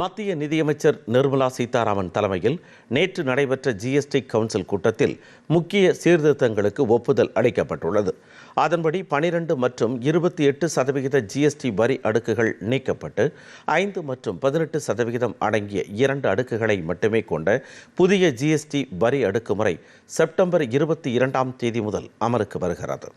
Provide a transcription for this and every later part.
மத்திய நிதியமைச்சர் நிர்மலா சீதாராமன் தலைமையில் நேற்று நடைபெற்ற ஜிஎஸ்டி கவுன்சில் கூட்டத்தில் முக்கிய சீர்திருத்தங்களுக்கு ஒப்புதல் அளிக்கப்பட்டுள்ளது. அதன்படி பனிரெண்டு மற்றும் இருபத்தி எட்டு சதவிகித ஜிஎஸ்டி வரி அடுக்குகள் நீக்கப்பட்டு ஐந்து மற்றும் பதினெட்டு சதவிகிதம் அடங்கிய இரண்டு அடுக்குகளை மட்டுமே கொண்ட புதிய ஜிஎஸ்டி வரி அடுக்குமுறை செப்டம்பர் இருபத்தி இரண்டாம் தேதி முதல் அமலுக்கு வருகிறது.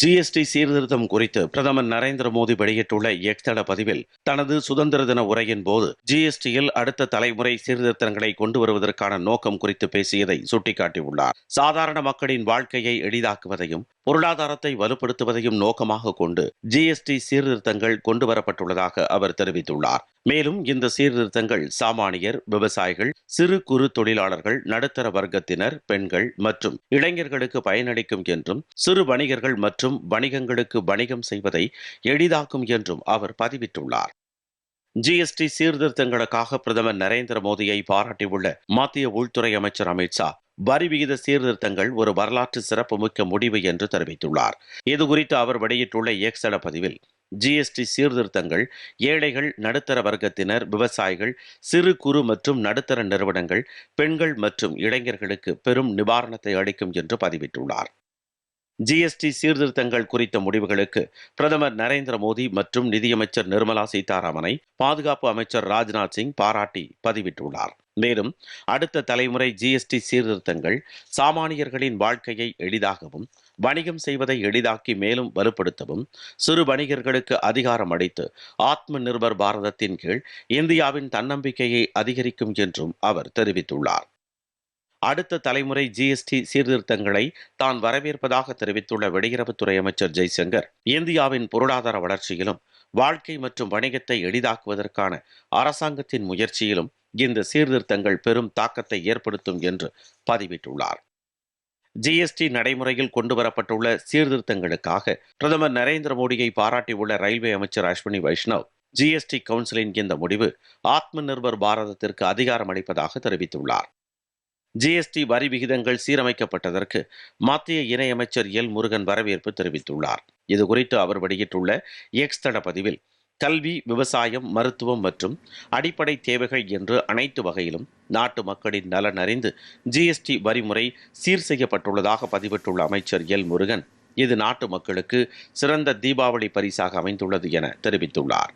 ஜிஎஸ்டி சீர்திருத்தம் குறித்து பிரதமர் நரேந்திர மோடி வெளியிட்டுள்ள எக்தள பதிவில் தனது சுதந்திர தின உரையின் போது ஜிஎஸ்டியில் அடுத்த தலைமுறை சீர்திருத்தங்களை கொண்டு வருவதற்கான நோக்கம் குறித்து பேசியதை சுட்டிக்காட்டியுள்ளார். சாதாரண மக்களின் வாழ்க்கையை எளிதாக்குவதையும் பொருளாதாரத்தை வலுப்படுத்துவதையும் நோக்கமாக கொண்டு ஜிஎஸ்டி சீர்திருத்தங்கள் கொண்டு வரப்பட்டுள்ளதாக அவர் தெரிவித்துள்ளார். மேலும் இந்த சீர்திருத்தங்கள் சாமானியர் விவசாயிகள் சிறு குறு தொழிலாளர்கள் நடுத்தர வர்க்கத்தினர் பெண்கள் மற்றும் இளைஞர்களுக்கு பயனளிக்கும் என்றும் சிறு வணிகர்கள் மற்றும் வணிகங்களுக்கு வணிகம் செய்வதை எளிதாக்கும் என்றும் அவர் பதிவிட்டுள்ளார். ஜிஎஸ்டி சீர்திருத்தங்களுக்காக பிரதமர் நரேந்திர மோடியை பாராட்டியுள்ள மத்திய உள்துறை அமைச்சர் அமித்ஷா வரி விகித சீர்திருத்தங்கள் ஒரு வரலாற்று சிறப்புமிக்க முடிவு என்று தெரிவித்துள்ளார். இதுகுறித்து அவர் வெளியிட்டுள்ள எக்ஸ் பதிவில் ஜிஎஸ்டி சீர்திருத்தங்கள் ஏழைகள் நடுத்தர வர்க்கத்தினர் விவசாயிகள் சிறு குறு மற்றும் நடுத்தர நிறுவனங்கள் பெண்கள் மற்றும் இளைஞர்களுக்கு பெரும் நிவாரணத்தை அளிக்கும் என்று பதிவிட்டுள்ளார். ஜிஎஸ்டி சீர்திருத்தங்கள் குறித்த முடிவுகளுக்கு பிரதமர் நரேந்திர மோடி மற்றும் நிதியமைச்சர் நிர்மலா சீதாராமனை பாதுகாப்பு அமைச்சர் ராஜ்நாத் சிங் பாராட்டி பதிவிட்டுள்ளார். மேலும் அடுத்த தலைமுறை ஜிஎஸ்டி சீர்திருத்தங்கள் சாமானியர்களின் வாழ்க்கையை எளிதாகவும் வணிகம் செய்வதை எளிதாக்கி மேலும் வலுப்படுத்தவும் சிறு வணிகர்களுக்கு அதிகாரம் அளித்து ஆத்ம நிர்பர் பாரதத்தின் கீழ் இந்தியாவின் தன்னம்பிக்கையை அதிகரிக்கும் என்றும் அவர் தெரிவித்துள்ளார். அடுத்த தலைமுறை ஜிஎஸ்டி சீர்திருத்தங்களை தான் வரவேற்பதாக தெரிவித்துள்ள வெளியுறவுத்துறை அமைச்சர் ஜெய்சங்கர் இந்தியாவின் பொருளாதார வளர்ச்சியிலும் வாழ்க்கை மற்றும் வணிகத்தை எளிதாக்குவதற்கான அரசாங்கத்தின் முயற்சியிலும் இந்த சீர்திருத்தங்கள் பெரும் தாக்கத்தை ஏற்படுத்தும் என்று பதிவிட்டுள்ளார். ஜிஎஸ்டி நடைமுறையில் கொண்டுவரப்பட்டுள்ள சீர்திருத்தங்களுக்காக பிரதமர் நரேந்திர மோடியை பாராட்டியுள்ள ரயில்வே அமைச்சர் அஸ்வினி வைஷ்ணவ் ஜிஎஸ்டி கவுன்சிலின் இந்த முடிவு ஆத்ம நிர்பர் பாரதத்திற்கு அதிகாரம் அளிப்பதாக தெரிவித்துள்ளார். ஜிஎஸ்டி வரி விகிதங்கள் சீரமைக்கப்பட்டதற்கு மத்திய இணையமைச்சர் எல். முருகன் வரவேற்பு தெரிவித்துள்ளார். இதுகுறித்து அவர் வெளியிட்டுள்ள எக்ஸ் தள பதிவில் கல்வி விவசாயம் மருத்துவம் மற்றும் அடிப்படை தேவைகள் என்று அனைத்து வகையிலும் நாட்டு மக்களின் நலன் அறிந்து ஜிஎஸ்டி வரிமுறை சீர் செய்யப்பட்டுள்ளதாக பதிவிட்டுள்ள அமைச்சர் எல். முருகன் இது நாட்டு மக்களுக்கு சிறந்த தீபாவளி பரிசாக அமைந்துள்ளது என தெரிவித்துள்ளார்.